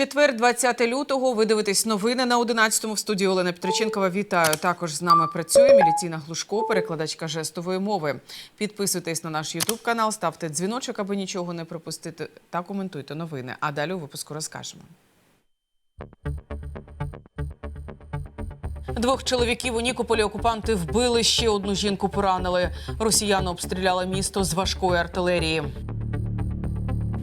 Четвер, 20 лютого. Ви дивитесь новини на 11-му. В студії Олена Петриченкова. Вітаю. Також з нами працює Міліціна Глушко, перекладачка жестової мови. Підписуйтесь на наш Ютуб канал, ставте дзвіночок, аби нічого не пропустити, та коментуйте новини. А далі у випуску розкажемо. Двох чоловіків у Нікополі окупанти вбили ще одну жінку. Поранили. Росіяни обстріляли місто з важкої артилерії.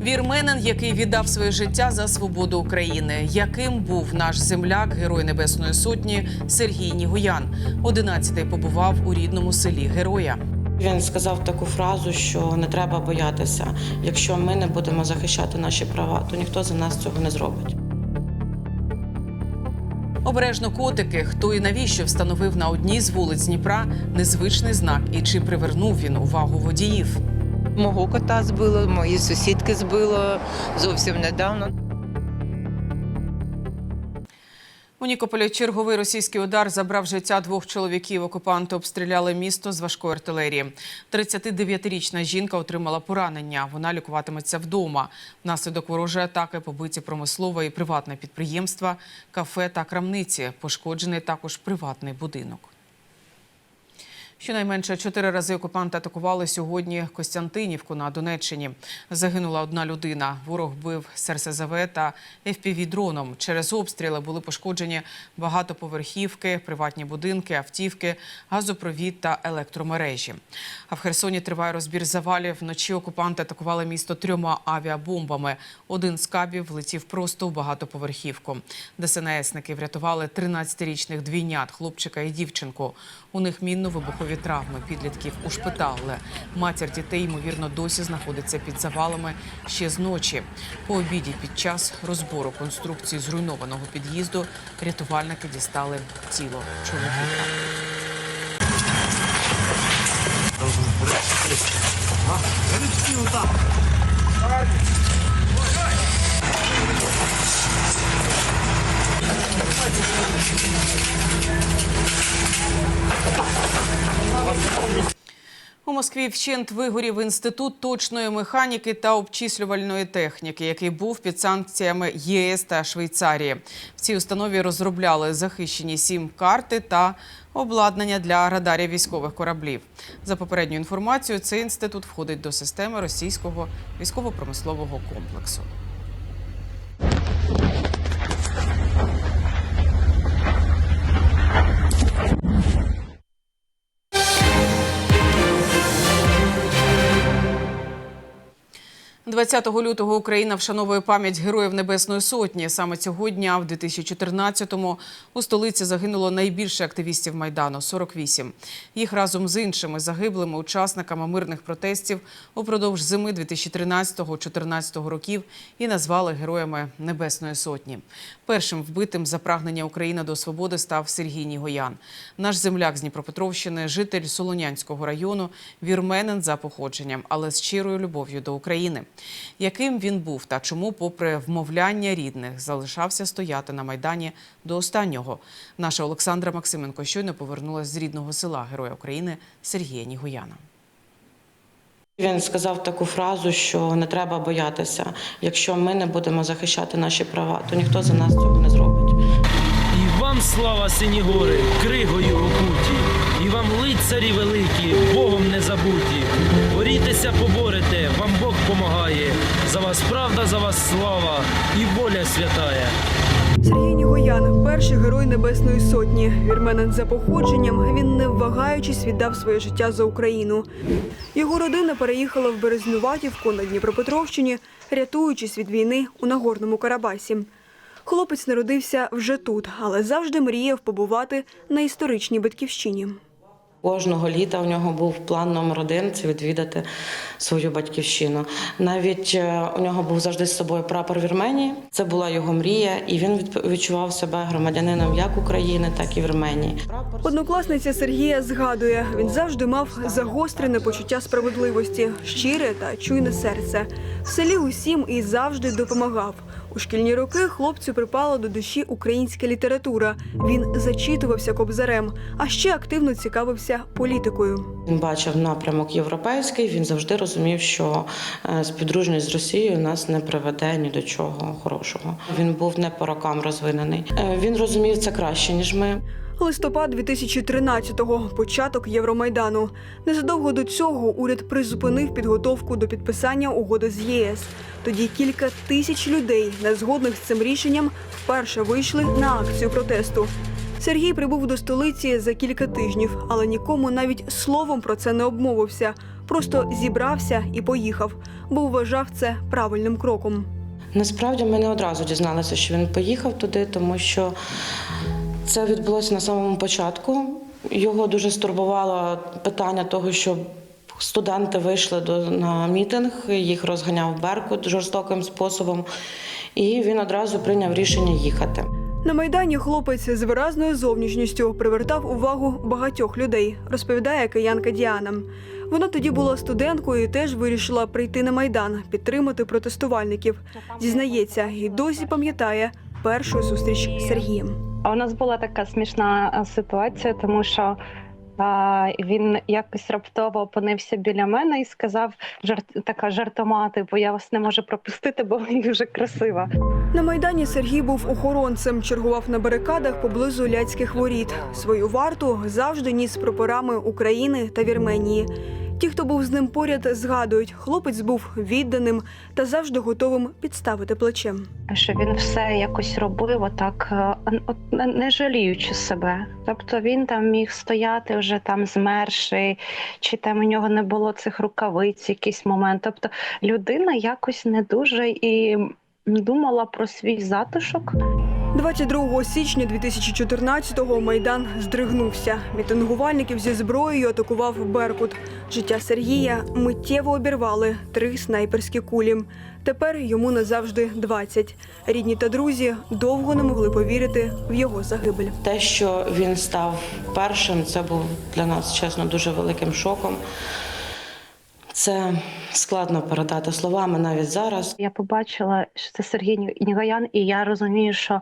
Вірменин, який віддав своє життя за свободу України. Яким був наш земляк, герой Небесної Сотні Сергій Нігоян. Одинадцятий побував у рідному селі Героя. Він сказав таку фразу, що не треба боятися. Якщо ми не будемо захищати наші права, то ніхто за нас цього не зробить. Обережно котики, хто і навіщо встановив на одній з вулиць Дніпра незвичний знак і чи привернув він увагу водіїв. Мого кота збило, мої сусідки збило зовсім недавно. У Нікополі черговий російський удар забрав життя двох чоловіків. Окупанти обстріляли місто з важкої артилерії. 39-річна жінка отримала поранення. Вона лікуватиметься вдома. Внаслідок ворожої атаки побиті промислове і приватне підприємства, кафе та крамниці. Пошкоджений також приватний будинок. Щонайменше чотири рази окупанти атакували сьогодні Костянтинівку на Донеччині. Загинула одна людина. Ворог бив з РСЗВ та ФПВ-дроном. Через обстріли були пошкоджені багатоповерхівки, приватні будинки, автівки, газопровід та електромережі. А в Херсоні триває розбір завалів. Вночі окупанти атакували місто трьома авіабомбами. Один з кабів влетів просто в багатоповерхівку. ДСНСники врятували 13-річних двійнят, хлопчика і дівчинку. У них мінно-вибухові травми. Підлітків ушпитали. Матір дітей, ймовірно, досі знаходиться під завалами ще з ночі. По обіді під час розбору конструкції зруйнованого під'їзду рятувальники дістали тіло чоловіка. У Москві вщент вигорів інститут точної механіки та обчислювальної техніки, який був під санкціями ЄС та Швейцарії. В цій установі розробляли захищені сім карти та обладнання для радарів військових кораблів. За попередньою інформацією, цей інститут входить до системи російського військово-промислового комплексу. – 20 лютого Україна вшановує пам'ять героїв Небесної Сотні. Саме цього дня, в 2014-му, у столиці загинуло найбільше активістів Майдану – 48. Їх разом з іншими загиблими учасниками мирних протестів упродовж зими 2013-2014 років і назвали героями Небесної Сотні. Першим вбитим за прагнення України до свободи став Сергій Нігоян. Наш земляк з Дніпропетровщини, житель Солонянського району, вірменин за походженням, але з щирою любов'ю до України. Яким він був та чому, попри вмовляння рідних, залишався стояти на майдані до останнього. Наша Олександра Максименко щойно повернулася з рідного села Героя України Сергія Нігояна. Він сказав таку фразу, що не треба боятися. Якщо ми не будемо захищати наші права, то ніхто за нас цього не зробить. І вам слава сині гори, кригою окуті, і вам лицарі великі, Богом не забуті. Борітеся, поборете, вам Бог помагає. За вас правда, за вас слава і воля святая. Сергій Нігоян, перший герой Небесної Сотні. Вірменин за походженням. Він не вагаючись віддав своє життя за Україну. Його родина переїхала в Березнуватівку на Дніпропетровщині, рятуючись від війни у Нагорному Карабасі. Хлопець народився вже тут, але завжди мріяв побувати на історичній батьківщині. Кожного літа у нього був план номер один це відвідати свою батьківщину. Навіть е, у нього був завжди з собою прапор Вірменії. Це була його мрія, і він відчував себе громадянином як України, так і Вірменії. Однокласниця Сергія згадує, він завжди мав загострене почуття справедливості, щире та чуйне серце. В селі усім і завжди допомагав. У шкільні роки хлопцю припала до душі українська література. Він зачитувався кобзарем, а ще активно цікавився політикою. Він бачив напрямок європейський. Він завжди розумів, що е, співдружність з Росією нас не приведе ні до чого хорошого. Він був не по рокам розвинений. Е, Він розумів це краще ніж ми. Листопад 2013-го – початок Євромайдану. Незадовго до цього уряд призупинив підготовку до підписання угоди з ЄС. Тоді кілька тисяч людей, не згодних з цим рішенням, вперше вийшли на акцію протесту. Сергій прибув до столиці за кілька тижнів, але нікому навіть словом про це не обмовився. Просто зібрався і поїхав, бо вважав це правильним кроком. Насправді ми не одразу дізналися, що він поїхав туди, тому що це відбулося на самому початку. Його дуже стурбувало питання того, що студенти вийшли до, на мітинг, їх розганяв Беркут жорстоким способом, і він одразу прийняв рішення їхати. На майдані хлопець з виразною зовнішністю привертав увагу багатьох людей, розповідає киянка Діана. Вона тоді була студенткою і теж вирішила прийти на майдан, підтримати протестувальників. Зізнається, і досі пам'ятає першу зустріч з Сергієм. А у нас була така смішна е, ситуація, тому що а, він якось раптово опинився біля мене і сказав жарт така жартома, типу, я вас не можу пропустити, бо ви дуже красива. На майдані Сергій був охоронцем, чергував на барикадах поблизу ляцьких воріт. Свою варту завжди ніс з прапорами України та Вірменії. Ті, хто був з ним поряд, згадують, хлопець був відданим та завжди готовим підставити плечем. Що він все якось робив, отак, е, не- не жаліючи себе. Тобто він там міг стояти вже там змерший, чи там у нього не було цих рукавиць, якийсь момент. Тобто людина якось не дуже і думала про свій затишок. 22 січня 2014-го майдан здригнувся. Мітингувальників зі зброєю атакував Беркут. Життя Сергія миттєво обірвали три снайперські кулі. Тепер йому назавжди 20. Рідні та друзі довго не могли повірити в його загибель. Те, що він став першим, це був для нас чесно дуже великим шоком. Це складно передати словами навіть зараз. Я побачила, що це Сергій Нігаян, Нігоян, і я розумію, що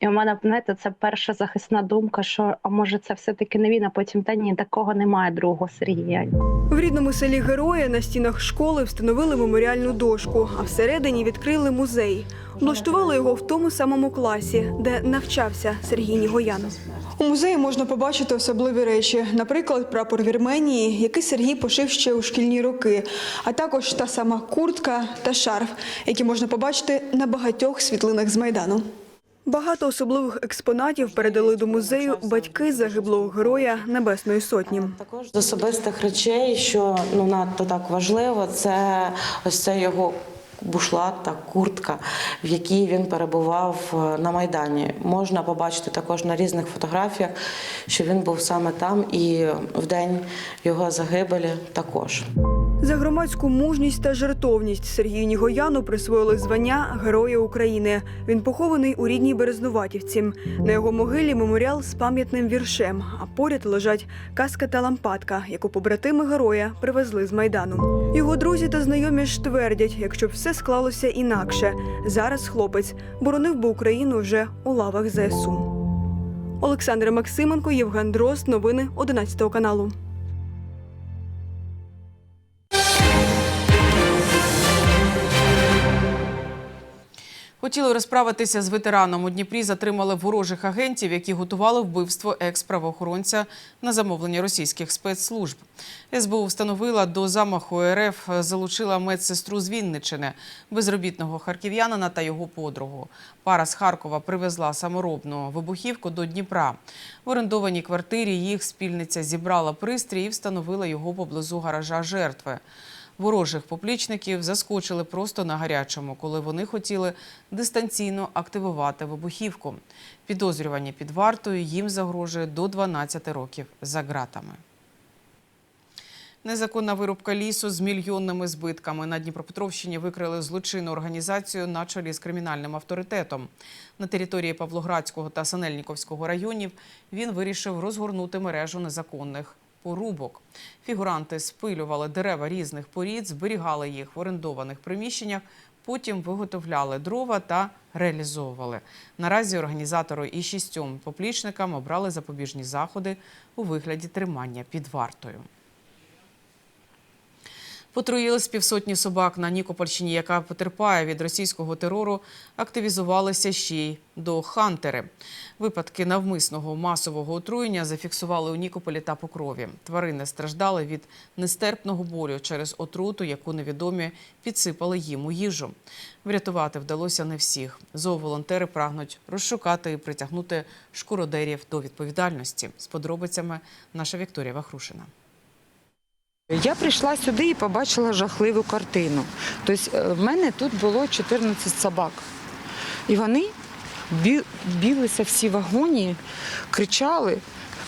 і у мене знаєте, це перша захисна думка, що а може це все-таки не він, а потім та ні, такого немає другого Сергія. В рідному селі Героя на стінах школи встановили меморіальну дошку, а всередині відкрили музей. Облаштували його в тому самому класі, де навчався Сергій Нігоян. У музеї можна побачити особливі речі, наприклад, прапор Вірменії, який Сергій пошив ще у шкільні роки, а також та сама куртка та шарф, які можна побачити на багатьох світлинах з майдану. Багато особливих експонатів передали до музею батьки загиблого героя Небесної Сотні. Також з особистих речей, що ну надто так важливо, це ось це його бушлат та куртка, в якій він перебував е, на майдані. Можна побачити також на різних фотографіях, що він був саме там, і в день його загибелі також. За громадську мужність та жертовність Сергію Нігояну присвоїли звання Героя України. Він похований у рідній Березнуватівці. На його могилі меморіал з пам'ятним віршем, а поряд лежать каска та лампадка, яку побратими героя привезли з майдану. Його друзі та знайомі ж твердять, якщо все склалося інакше, зараз хлопець боронив би Україну вже у лавах ЗСУ. Олександр Максименко, Євген Дрозд. Новини 11 каналу. Хотіли розправитися з ветераном. У Дніпрі затримали ворожих агентів, які готували вбивство екс-правоохоронця на замовлення російських спецслужб. СБУ встановила до замаху РФ залучила медсестру з Вінничини, безробітного харків'янина та його подругу. Пара з Харкова привезла саморобну вибухівку до Дніпра. В орендованій квартирі їх спільниця зібрала пристрій і встановила його поблизу гаража жертви. Ворожих поплічників заскочили просто на гарячому, коли вони хотіли дистанційно активувати вибухівку. Підозрювані під вартою їм загрожує до 12 років за ґратами. Незаконна вирубка лісу з мільйонними збитками. На Дніпропетровщині викрили злочинну організацію на чолі з кримінальним авторитетом. На території Павлоградського та Санельніковського районів він вирішив розгорнути мережу незаконних порубок. Фігуранти спилювали дерева різних порід, зберігали їх в орендованих приміщеннях, Потім виготовляли дрова та реалізовували. Наразі організатори і шістьом поплічникам обрали запобіжні заходи у вигляді тримання під вартою. Потруїли з півсотні собак на Нікопольщині, яка потерпає від російського терору, активізувалися ще й до Хантери. Випадки навмисного масового отруєння зафіксували у Нікополі та Покрові. Тварини страждали від нестерпного болю через отруту, яку невідомі підсипали їм у їжу. Врятувати вдалося не всіх. Зооволонтери прагнуть розшукати і притягнути шкуродерів до відповідальності. З подробицями наша Вікторія Вахрушина. Я прийшла сюди і побачила жахливу картину. Тобто е, в мене тут було 14 собак. І вони білися всі в агонії, кричали,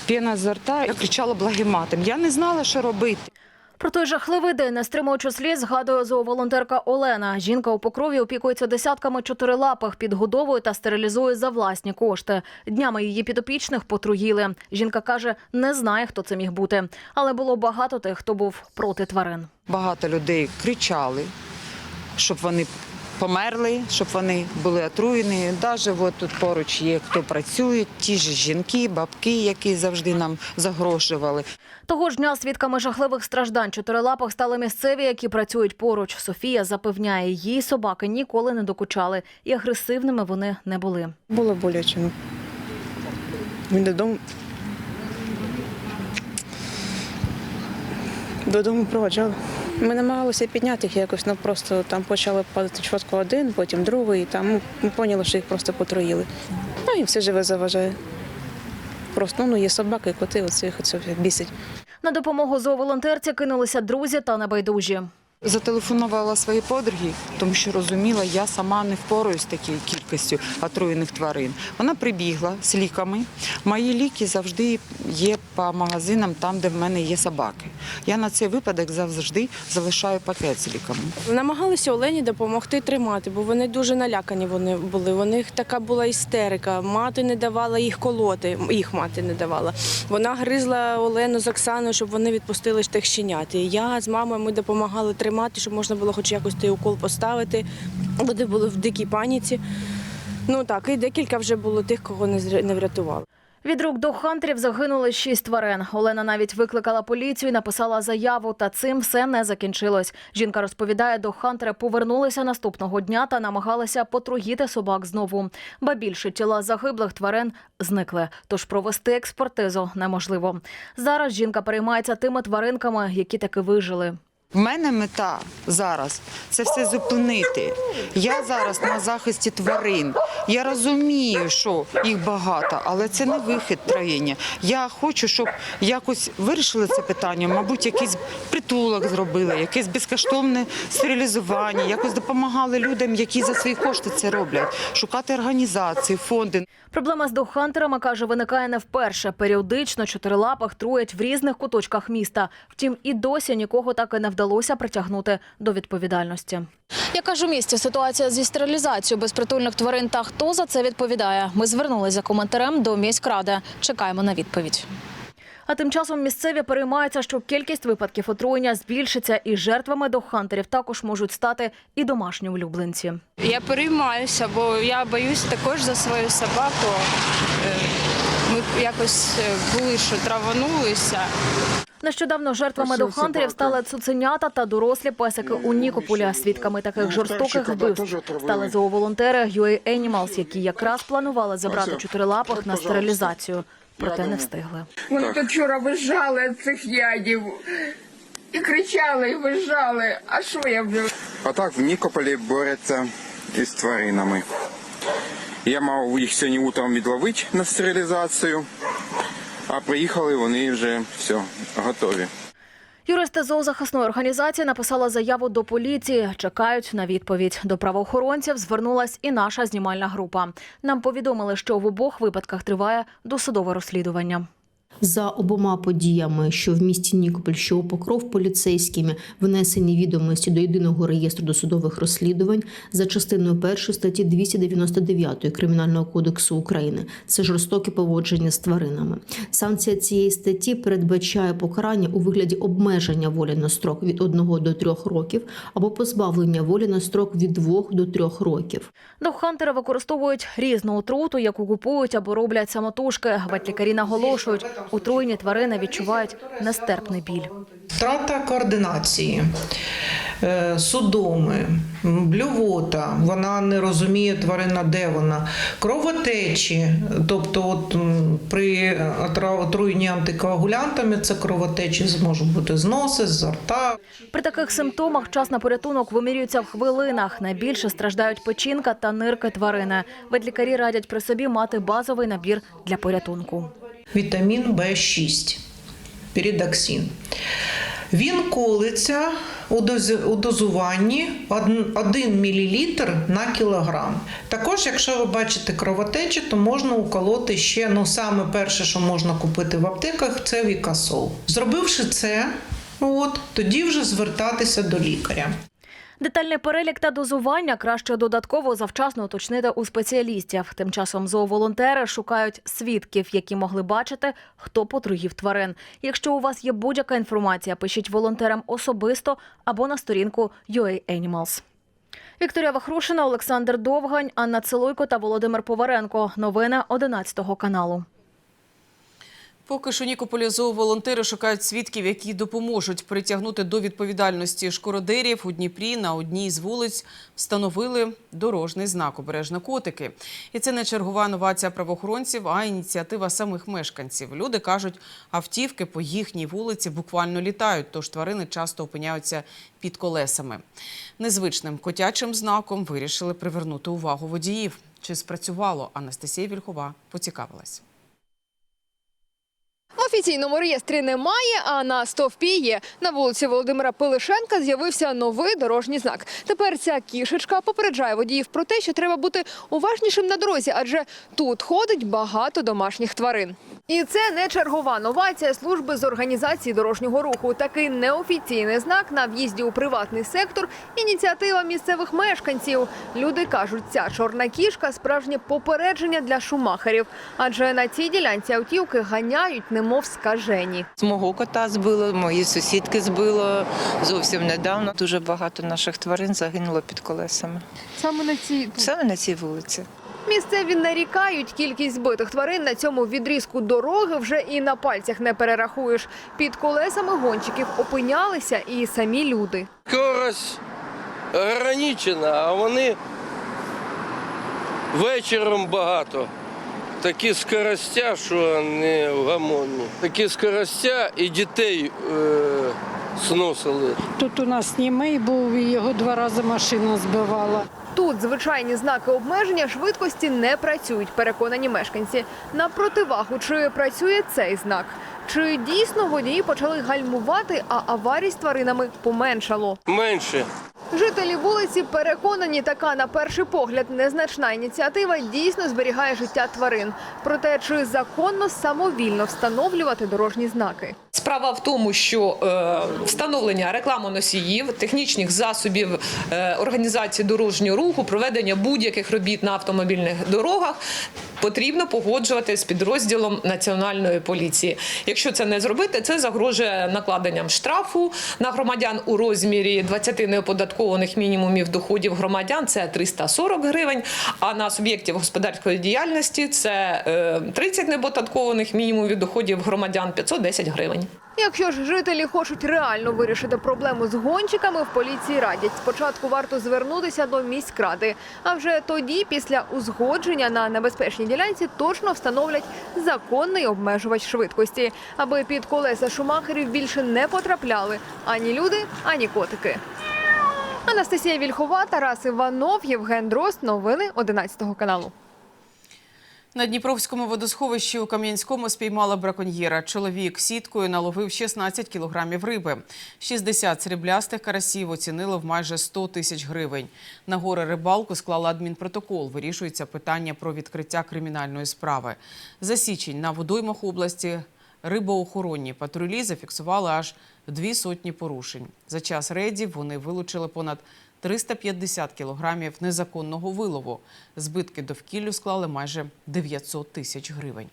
п'яна з рта, я кричала благим матом. Я не знала, що робити. Про той жахливий день, не стримуючи сліз, згадує зооволонтерка Олена. Жінка у покрові опікується десятками чотирилапих, підгодовує та стерилізує за власні кошти. Днями її підопічних потруїли. Жінка каже, не знає, хто це міг бути, але було багато тих, хто був проти тварин. Багато людей кричали, щоб вони померли, щоб вони були отруєні. Навіть от тут поруч є, хто працює, ті ж жінки, бабки, які завжди нам загрожували. Того ж дня свідками жахливих страждань чотирилапих стали місцеві, які працюють поруч. Софія запевняє, їй собаки ніколи не докучали, і агресивними вони не були. Було боляче. Він додому. Додому проводжали. Ми намагалися підняти їх якось, ну просто там почали падати спочатку один, потім другий, і там ну, ми поняли, що їх просто потроїли. Ну і все живе заважає. Просто ну, є собаки, коти, оце їх оце бісить. На допомогу зооволонтерці кинулися друзі та небайдужі. Зателефонувала своїй подругі, тому що розуміла, я сама не впораюсь з такою кількістю отруєних тварин. Вона прибігла з ліками. Мої ліки завжди є по магазинам, там, де в мене є собаки. Я на цей випадок завжди залишаю пакет з ліками. Намагалися Олені допомогти тримати, бо вони дуже налякані вони були. У них така була істерика. Мати не давала їх колоти, їх мати не давала. Вона гризла Олену з Оксаною, щоб вони відпустили тих щенят. І я з мамою ми допомагали тримати, щоб можна було хоч якось той укол поставити. Вони були в дикій паніці. Ну так, і декілька вже було тих, кого не врятували. Від рук до хантерів загинули шість тварин. Олена навіть викликала поліцію і написала заяву, та цим все не закінчилось. Жінка розповідає, до хантери повернулися наступного дня та намагалися потруїти собак знову. Ба більше тіла загиблих тварин зникли, тож провести експертизу неможливо. Зараз жінка переймається тими тваринками, які таки вижили. В мене мета зараз це все зупинити. Я зараз на захисті тварин. Я розумію, що їх багато, але це не вихід троєння. Я хочу, щоб якось вирішили це питання. Мабуть, якийсь притулок зробили, якесь безкоштовне стерилізування, якось допомагали людям, які за свої кошти це роблять, шукати організації, фонди. Проблема з догхантерами, каже, виникає не вперше. Періодично чотирилапих труять в різних куточках міста. Втім, і досі нікого так і не вдалося притягнути до відповідальності. Яка ж у місті ситуація зі стерилізацією безпритульних тварин та хто за це відповідає? Ми звернулися за коментарем до міськради. Чекаємо на відповідь. А тим часом місцеві переймаються, що кількість випадків отруєння збільшиться, і жертвами догхантерів також можуть стати і домашні улюбленці. Я переймаюся, бо я боюсь також за свою собаку. Ми якось е, були, що траванулися. Нещодавно жертвами догхантерів стали цуценята та дорослі песики у Нікополя. Свідками таких жорстоких вбивств стали зооволонтери UA Animals, які якраз планували забрати чотирилапих на стерилізацію, проте не встигли. Вони тут вчора визжали від цих ядів. І кричали, і визжали. А що я вже? А так в Нікополі борються із тваринами. Я мав їх сьогодні утром відловити на стерилізацію, а приїхали вони вже все, готові. Юристи зоозахисної організації написали заяву до поліції. Чекають на відповідь. До правоохоронців звернулась і наша знімальна група. Нам повідомили, що в обох випадках триває досудове розслідування. За обома подіями, що в місті Нікополь, що у Покров поліцейськими внесені відомості до єдиного реєстру досудових розслідувань за частиною 1 статті 299 Кримінального кодексу України. Це жорстоке поводження з тваринами. Санкція цієї статті передбачає покарання у вигляді обмеження волі на строк від 1 до 3 років або позбавлення волі на строк від 2 до 3 років. Догхантери використовують різну отруту, яку купують або роблять самотужки. Ветлікарі наголошують, отруєні тварини відчувають нестерпний біль. Втрата координації, е, судоми, блювота, вона не розуміє тварина, де вона, кровотечі, тобто от, при отра- отруєнні антикоагулянтами це кровотечі зможуть бути з носа, з рта. При таких симптомах час на порятунок вимірюється в хвилинах. Найбільше страждають печінка та нирки тварини. Ветлікарі радять при собі мати базовий набір для порятунку. Вітамін В6, передоксин. Він колиться у дозуванні 1 мл на кілограм. Також, якщо ви бачите кровотечі, то можна уколоти ще ну саме перше, що можна купити в аптеках, це вікасол. Зробивши це, от тоді вже звертатися до лікаря. Детальний перелік та дозування краще додатково завчасно уточнити у спеціалістів. Тим часом зооволонтери шукають свідків, які могли бачити, хто потруїв тварин. Якщо у вас є будь-яка інформація, пишіть волонтерам особисто або на сторінку UA Animals. Вікторія Вахрушина, Олександр Довгань, Анна Целуйко та Володимир Поваренко. Новини 11 каналу. Поки що Нікополі зооволонтери шукають свідків, які допоможуть притягнути до відповідальності шкуродерів у Дніпрі на одній з вулиць встановили дорожній знак «Обережно котики». І це не чергова новація правоохоронців, а ініціатива самих мешканців. Люди кажуть, автівки по їхній вулиці буквально літають, тож тварини часто опиняються під колесами. Незвичним котячим знаком вирішили привернути увагу водіїв. Чи спрацювало? Анастасія Вільхова поцікавилась. Офіційному реєстрі немає, а на стовпі є. На вулиці Володимира Пилишенка з'явився новий дорожній знак. Тепер ця кішечка попереджає водіїв про те, що треба бути уважнішим на дорозі, адже тут ходить багато домашніх тварин. І це не чергова новація служби з організації дорожнього руху. Такий неофіційний знак на в'їзді у приватний сектор – ініціатива місцевих мешканців. Люди кажуть, ця чорна кішка – справжнє попередження для шумахерів. Адже на цій ділянці автівки ганяють, немов скажені. Мого кота збило, мої сусідки збило зовсім недавно. Дуже багато наших тварин загинуло під колесами. Саме на цій Саме на цій вулиці. Місцеві нарікають, кількість збитих тварин на цьому відрізку дороги вже і на пальцях не перерахуєш. Під колесами гонщиків опинялися і самі люди. Скорость ограничена, а вони вечором багато. Такі скоростя, що не вгамонні. Такі скоростя і дітей е, сносили. Тут у нас німий був, і його два рази машина збивала. Тут звичайні знаки обмеження швидкості не працюють, переконані мешканці. На противагу, чи працює цей знак? Чи дійсно водії почали гальмувати, а аварій з тваринами поменшало? Менше. Жителі вулиці переконані, така на перший погляд незначна ініціатива дійсно зберігає життя тварин. Проте чи законно самовільно встановлювати дорожні знаки? Справа в тому, що е, встановлення рекламоносіїв, технічних засобів е, організації дорожнього руху, проведення будь-яких робіт на автомобільних дорогах потрібно погоджувати з підрозділом національної поліції. Якщо це не зробити, це загрожує накладенням штрафу на громадян у розмірі 20 неоподаткованих мінімумів доходів громадян. Це 340 гривень. А на суб'єктів господарської діяльності це е, 30 неоподаткованих мінімумів доходів громадян 510 гривень. Якщо ж жителі хочуть реально вирішити проблему з гонщиками, в поліції радять спочатку варто звернутися до міськради. А вже тоді, після узгодження на небезпечній ділянці, точно встановлять законний обмежувач швидкості, аби під колеса шумахерів більше не потрапляли ані люди, ані котики. Анастасія Вільхова, Тарас Іванов, Євген Дрозд. Новини 11 каналу. На Дніпровському водосховищі у Кам'янському спіймали браконьєра. Чоловік сіткою наловив 16 кілограмів риби. 60 сріблястих карасів оцінили в майже 100 тисяч гривень. На гори рибалку склали адмінпротокол. Вирішується питання про відкриття кримінальної справи. За січень на водоймах області рибоохоронні патрулі зафіксували аж дві сотні порушень. За час рейдів вони вилучили понад 350 кілограмів незаконного вилову. Збитки довкіллю склали майже 900 тисяч гривень.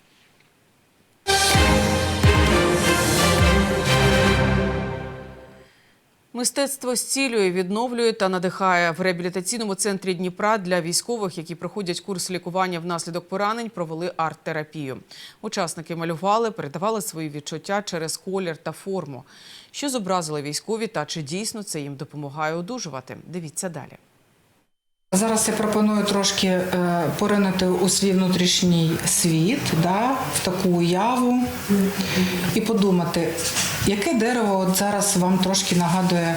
Мистецтво зцілює, відновлює та надихає. В реабілітаційному центрі Дніпра для військових, які проходять курс лікування внаслідок поранень, провели арт-терапію. Учасники малювали, передавали свої відчуття через колір та форму. Що зобразили військові та чи дійсно це їм допомагає одужувати? Дивіться далі. Зараз я пропоную трошки е, поринути у свій внутрішній світ, да, в таку уяву і подумати, яке дерево от зараз вам трошки нагадує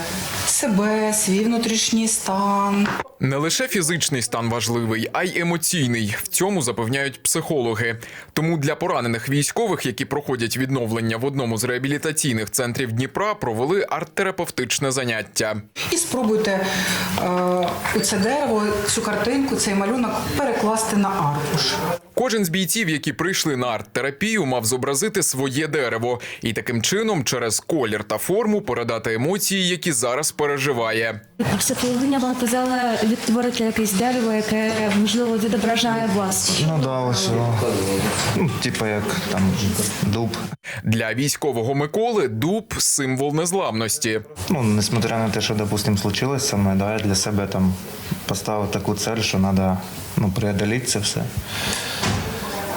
себе, свій внутрішній стан. Не лише фізичний стан важливий, а й емоційний. В цьому запевняють психологи. Тому для поранених військових, які проходять відновлення в одному з реабілітаційних центрів Дніпра, провели арт-терапевтичне заняття. І спробуйте е, це дерево, цю картинку, цей малюнок перекласти на аркуш. Кожен з бійців, які прийшли на арт-терапію, мав зобразити своє дерево і таким чином через колір та форму передати емоції, які зараз переживає. Психологиня вона казала відтворити якесь дерево, яке можливо відображає вас. Ну да, ось. Ну, типа як там дуб. Для військового Миколи дуб символ незламності. Ну, несмотря на те, що, допустим, случилось саме, да, я для себе там поставив таку цель, що треба ну, преодоліти це все.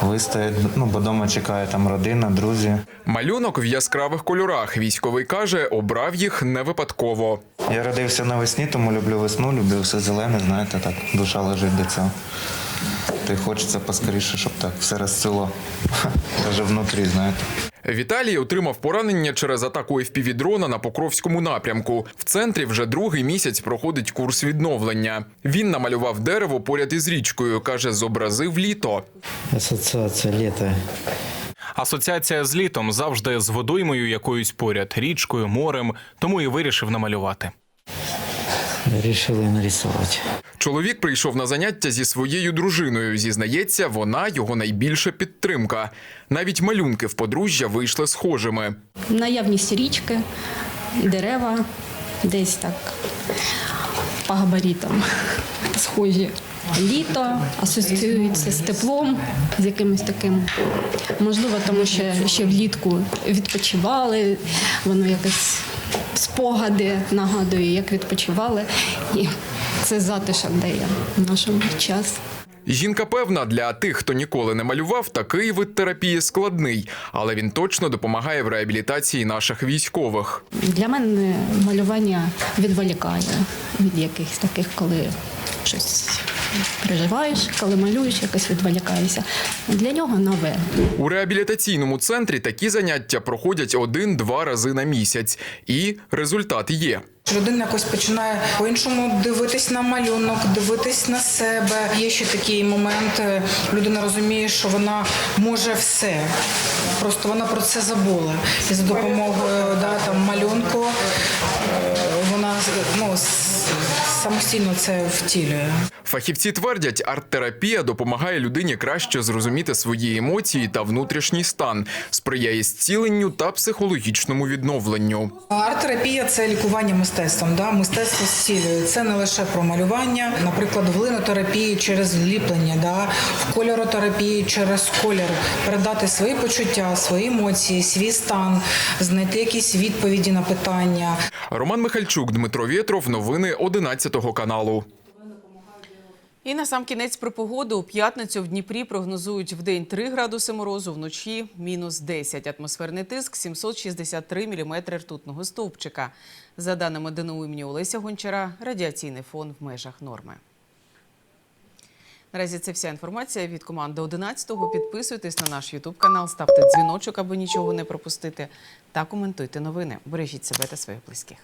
Вистояти, ну, бо вдома чекає там родина, друзі. Малюнок в яскравих кольорах. Військовий каже, обрав їх не випадково. Я родився навесні, тому люблю весну, люблю все зелене, знаєте, так душа лежить до цього. То й хочеться поскоріше, щоб так все розцвіло. Навіть внутрі, знаєте. Віталій отримав поранення через атаку FPV-дрона на Покровському напрямку. В центрі вже другий місяць проходить курс відновлення. Він намалював дерево поряд із річкою. каже, зобразив літо. Асоціація літа. Асоціація з літом завжди з водоймою якоюсь поряд, річкою, морем, тому і вирішив намалювати. Рішили нарисувати. Чоловік прийшов на заняття зі своєю дружиною. Зізнається, вона його найбільша підтримка. Навіть малюнки в подружжя вийшли схожими. Наявність річки, дерева, десь так по габаритам схожі. Літо асоціюється з теплом, з якимось таким. Можливо, тому що ще влітку відпочивали, воно якось спогади нагадує, як відпочивали. І це затишок дає нашому час. Жінка певна, для тих, хто ніколи не малював, такий вид терапії складний, але він точно допомагає в реабілітації наших військових. Для мене малювання відволікає від якихось таких, коли щось переживаєш, коли малюєш, якось відволікаєшся. Для нього нове. У реабілітаційному центрі такі заняття проходять один-два рази на місяць, і результат є. Людина якось починає по-іншому дивитись на малюнок, дивитись на себе. Є ще такий момент, е, людина розуміє, що вона може все. Просто вона про це забула. І за допомогою да, там, малюнку е, вона ну, самостійно це втілює. Фахівці твердять, арт-терапія допомагає людині краще зрозуміти свої емоції та внутрішній стан, сприяє зціленню та психологічному відновленню. Арт-терапія це лікування мистецтвом. Да? Мистецтво зцілює. Це не лише про малювання, наприклад, в линотерапії через ліплення, да? в кольоротерапії через колір, передати свої почуття, свої емоції, свій стан, знайти якісь відповіді на питання. Роман Михальчук, Дмитро Вєтров, новини 11 каналу. І на сам кінець про погоду. У п'ятницю в Дніпрі прогнозують в день 3 градуси морозу, вночі мінус 10. Атмосферний тиск 763 міліметри ртутного стовпчика. За даними ДНУ імені Олеся Гончара, радіаційний фон в межах норми. Наразі це вся інформація від команди 11-го. Підписуйтесь на наш Ютуб канал, ставте дзвіночок, аби нічого не пропустити. Та коментуйте новини. Бережіть себе та своїх близьких.